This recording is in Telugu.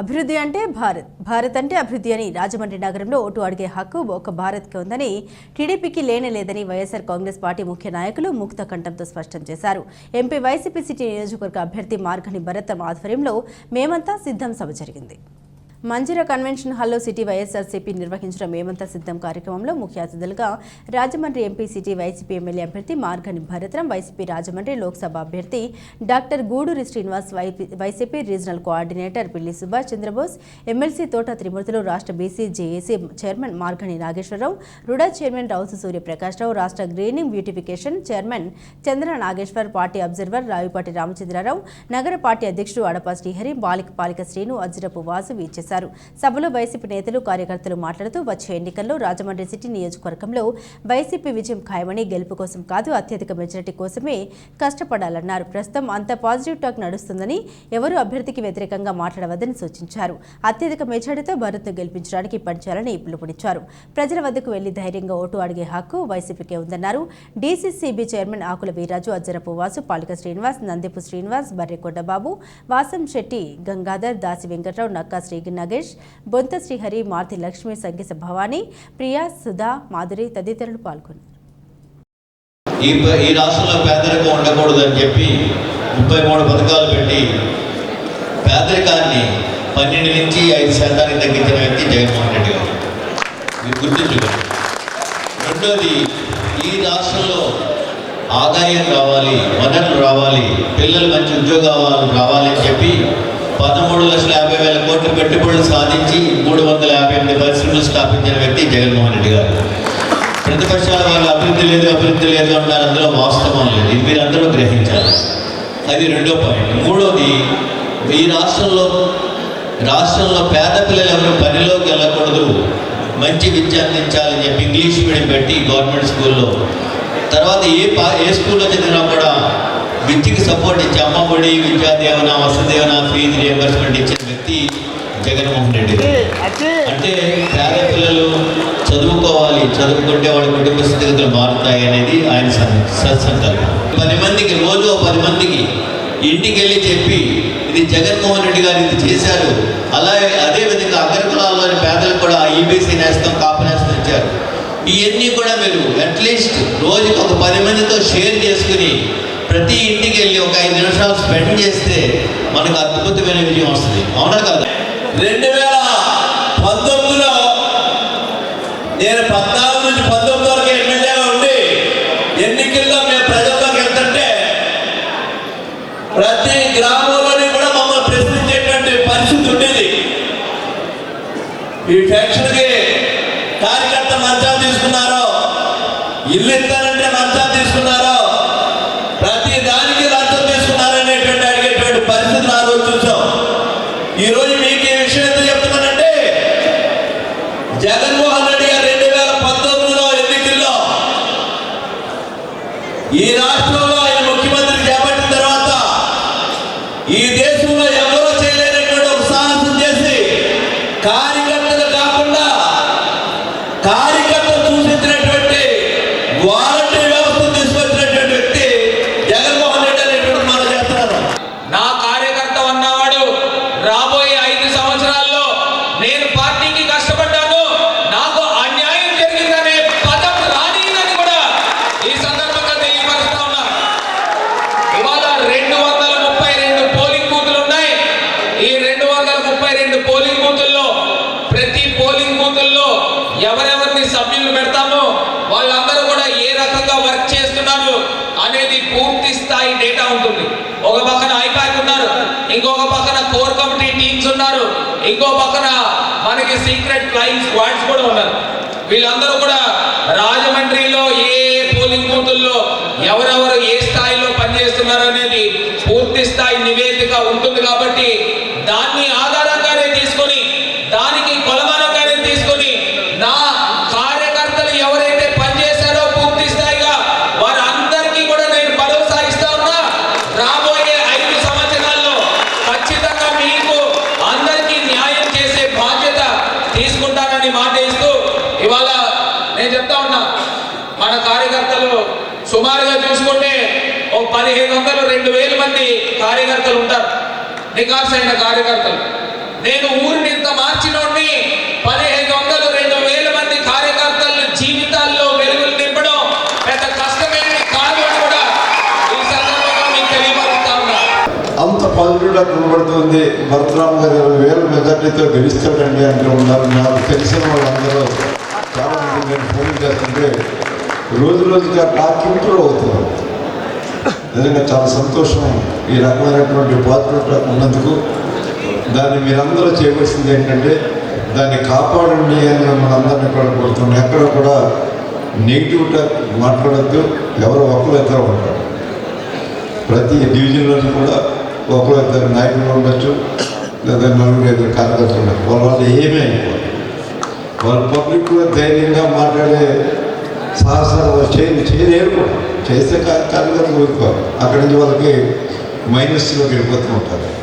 అభివృద్ధి అంటే భారత్. భారత్ అంటే అభివృద్ధి అని రాజమండ్రి నగరంలో ఓటు అడిగే హక్కు ఒక భారత్కి ఉందని టీడీపీకి లేనే లేదని వైఎస్ఆర్ కాంగ్రెస్ పార్టీ ముఖ్య నాయకులు ముక్త కంఠంతో స్పష్టం చేశారు. ఎంపీ వైసీపీ సిటీ నియోజకవర్గ అభ్యర్థి మార్గని భరతం ఆధ్వర్యంలో మేమంతా సిద్ధం సభ జరిగింది. మంజీర కన్వెన్షన్ హాల్లో సిటీ వైఎస్ఆర్సీపీ నిర్వహించిన మేమంత సిద్ధం కార్యక్రమంలో ముఖ్య అతిథులుగా Rajahmundry MP city YCP MLA అభ్యర్థి మార్గని భరత్రం వైసీపీ రాజమండ్రి లోక్సభ అభ్యర్థి doctor Guduri Srinivas YCP regional coordinator Pilli Subhash Chandrabose MLC Thota Trimurthulu రాష్ట్ర BC JAC chairman Margani Nageswararao RUDA chairman Rousu Suryaprakashrao రాష్ట్ర greening beautification chairman Chandra Nageswar party observer Ravipati Ramachandrarao నగర పార్టీ అధ్యక్షుడు అడప శ్రీహరి బాలిక పాలిక శ్రీను అజ్జరపు వాసు ఇచ్చేశారు సభలో వైసీపీ నేతలు కార్యకర్తలు మాట్లాడుతూ వచ్చే ఎన్నికల్లో రాజమండ్రి సిటీ నియోజకవర్గంలో వైసీపీ విజయం ఖాయమని గెలుపు కోసం కాదు అత్యధిక మెజారిటీ కోసమే కష్టపడాలన్నారు. ప్రస్తుతం అంత పాజిటివ్ టాక్ నడుస్తుందని ఎవరు అభ్యర్థికి వ్యతిరేకంగా మాట్లాడవద్దని సూచించారు. అత్యధిక మెజారిటీతో భరత్ను గెలిపించడానికి పనిచేయాలని పిలుపునిచ్చారు. ప్రజల వద్దకు వెళ్ళి ధైర్యంగా ఓటు అడిగే హక్కు వైసీపీకే ఉందన్నారు. డీసీసీబీ చైర్మన్ ఆకుల వీరాజు అజ్జరపు వాసు పాలిక శ్రీనివాస్ నందిపు శ్రీనివాస్ బర్రెకొండబాబు వాసం శెట్టి గంగాధర్ దాసి వెంకట్రావు నక్కా శ్రీ నగేష్ బొంత శ్రీహరి మారుతి లక్ష్మి సంగీత భవానీ ప్రియా సుధా మాధురి తదితరులు పాల్గొన్నారు. ఈ ఈ రాష్ట్రంలో పేదరికం ఉండకూడదని చెప్పి ముప్పై మూడు పథకాలు పెట్టి పేదరికాన్ని పన్నెండు నుంచి ఐదు శాతానికి తగ్గించిన వ్యక్తి జగన్మోహన్ రెడ్డి గారు. మీరు రెండోది ఈ రాష్ట్రంలో ఆదాయం రావాలి వనరులు రావాలి పిల్లలు మంచి ఉద్యోగాలు రావాలి అని చెప్పి పదమూడు లక్షల యాభై వేల కోట్ల పెట్టుబడులు సాధించి మూడు వందల యాభై ఎనిమిది పరిశ్రమలు స్థాపించిన వ్యక్తి జగన్మోహన్ రెడ్డి గారు. ప్రతిపక్షాల వాళ్ళు అభివృద్ధి లేదు అభివృద్ధి లేదు అంటారు అందులో వాస్తవం లేదు. ఇది మీరు అందరూ గ్రహించాలి. అది రెండో పాయింట్. మూడోది ఈ రాష్ట్రంలో రాష్ట్రంలో పేద పిల్లలు ఎవరు పనిలోకి వెళ్ళకూడదు. మంచి విద్య అందించాలని చెప్పి ఇంగ్లీష్ మీడియం పెట్టి గవర్నమెంట్ స్కూల్లో. తర్వాత ఏ పా ఏ స్కూల్లో చదివినా కూడా విద్యకి సపోర్ట్ ఇచ్చి అమ్మఒడి విద్యాదేవన వసదేవన ఫీజు రియంబర్స్మెంట్ ఇచ్చిన వ్యక్తి జగన్మోహన్ రెడ్డి అంటే పేద పిల్లలు చదువుకోవాలి చదువుకుంటే వాళ్ళ కుటుంబ స్థితిగతులు మారుతాయి అనేది ఆయన సత్సంకల్పం. పది మందికి రోజు పది మందికి ఇంటికి వెళ్ళి చెప్పి ఇది జగన్మోహన్ రెడ్డి గారు ఇది చేశారు. అలాగే అదే విధంగా అగ్రకులాల్లోని పేదలకు కూడా ఈబీసీ నేస్తం కాపు నేస్తం ఇచ్చారు. ఇవన్నీ కూడా మీరు అట్లీస్ట్ రోజుకి ఒక పది మందితో షేర్ చేసుకుని ఇంటికి వెళ్ళి ఒక ఐదు నిమిషాలు స్పెండ్ చేస్తే మనకు అద్భుతమైన విజయం వస్తుంది. అవునా కదా? రెండు వేల పంతొమ్మిదిలో నేను పద్నాలుగు నుంచి పంతొమ్మిది వరకు ఎమ్మెల్యేగా ఉండి ఎన్నికల్లో మేము ప్రజల్లోకి వెళ్తుంటే ప్రతి గ్రామంలోని కూడా మమ్మల్ని ప్రశ్నించేటువంటి పరిస్థితి ఉండేది. ఈ ఫ్యాక్షన్కి కార్యకర్త మంచాలు తీసుకున్నారో ఇల్లు ఇస్తారని మంచాలు తీసుకున్నారో ప్రతి దానికి లంచం తీసుకున్నారనేటువంటి అడిగేటువంటి పరిస్థితులు ఆ రోజు చూసాం ఈ రోజు మీకు ఏ విషయం ఎంత చెప్తున్నానంటే జగన్మోహన్ రెడ్డి గారు రెండు వేల పంతొమ్మిదిలో ఎన్నికల్లో ఈ రాష్ట్రంలో ఆయన ముఖ్యమంత్రి చేపట్టిన తర్వాత ఈ దేశంలో ఎవరో చేయలేనటువంటి ఒక సాహసం చేసి కార్యకర్తలు కాకుండా కార్యకర్తలు సూచించినటువంటి వారు వ్యవస్థ తీసుకొచ్చినటువంటి వ్యక్తి జగన్మోహన్ రెడ్డి అనేటువంటి మనం చేస్తున్నారు నా కార్యకర్త ఉన్నవాడు రాబోయే ఐదు సంవత్సరాల్లో నేను పార్టీకి కష్టపడ్డాను నాకు అన్యాయం జరిగిందనే పదం రానిదని కూడా ఈ సందర్భంగా తెలియపరుస్తా ఉన్నా ఇవాళ రెండు వందల ముప్పై రెండు పోలింగ్ బూతులు ఉన్నాయి ఈ రెండు వందల ముప్పై రెండు పోలింగ్ బూతుల్లో ప్రతి పోలింగ్ బూతుల్లో ఎవరెవరిని సభ్యులు పెడతామో వాళ్ళందరూ కూడా ఏ రకంగా వర్క్ చేస్తున్నారు అనేది పూర్తి స్థాయి డేటా ఉంటుంది. ఒక పక్కన ఐపాక్ ఉన్నారు ఇంకొక పక్కన కోర్ కమిటీ టీమ్స్ ఉన్నారు ఇంకో పక్కన మనకి సీక్రెట్ ఫ్లయింగ్ స్క్వాడ్స్ కూడా ఉన్నారు. వీళ్ళందరూ కూడా రాజమండ్రిలో ఏ ఏ పోలింగ్ బూతుల్లో ఎవరెవరు ఏ స్థాయిలో పనిచేస్తున్నారు అనేది పూర్తి స్థాయి నివేదిక ఉంటుంది కాబట్టి దాన్ని ఆధారంగానే తీసుకొని దానికి కొలమానంగానే తీసుకొని నా కార్యకర్తలు ఎవరైతే పనిచేశారో పూర్తి స్థాయిగా వారందరికీ కూడా నేను భరోసా ఇస్తా ఉన్నా రాబోయే ఐదు సంవత్సరాల్లో ఖచ్చితంగా మీకు అందరికీ న్యాయం చేసే బాధ్యత తీసుకుంటానని మాట ఇస్తూ ఇవాళ నేను చెప్తా ఉన్నా మన కార్యకర్తలు సుమారుగా చూసుకుంటే ఓ పదిహేను వందలు రెండు వేల మంది కార్యకర్తలు ఉంటారు. నికాసైన కార్యకర్తలు. నేను ఊరిని ఇంత మార్చినోడిని పదిహేను వందలు రెండు వేల మంది కార్యకర్తల జీవితాల్లో వెలుగులు నింపడం పెద్ద కష్టమేమి కాదు అని కూడా ఈ సందర్భంగా మీకు తెలియపరుస్తా ఉన్నా. అంత పాజిటివ్గా కనబడుతుంది భరతరామ్ గారు. ఇరవై వేల మెజార్టీతో గెలుస్తాడండి అంటూ ఉన్నారు. నాకు తెలిసిన వాళ్ళందరూ చాలా మంది నేను ఫోన్ చేస్తుంటే రోజు రోజుగా టాక్ ఇంప్రూవ్ అవుతున్నారు నిజంగా చాలా సంతోషం. ఈ రకమైనటువంటి పాత్ర ఉన్నందుకు దాన్ని మీరందరూ చేయవలసింది ఏంటంటే దాన్ని కాపాడండి అని మిమ్మల్ని అందరినీ కూడా కోరుతున్నాం ఎక్కడ కూడా నెగిటివ్గా మాట్లాడద్దు. ఎవరు ఒకరు ఇద్దరు ఉంటారు. ప్రతి డివిజన్లోనూ కూడా ఒకరు ఇద్దరు నాయకులు ఉండొచ్చు. లేదా నలుగురు ఇద్దరు కార్యకర్తలు ఉండొచ్చు. వాళ్ళ వల్ల ఏమీ అయిపోదు. వాళ్ళు పబ్లిక్ కూడా ధైర్యంగా మాట్లాడే సహస్రం వాళ్ళు చేయ చేయలేరు కూడా చేస్తే కా- కార్యకర్తలు ఊరుకోరు అక్కడి నుంచి వాళ్ళకి మైనస్లోకి వెళ్ళిపోతూ ఉంటారు.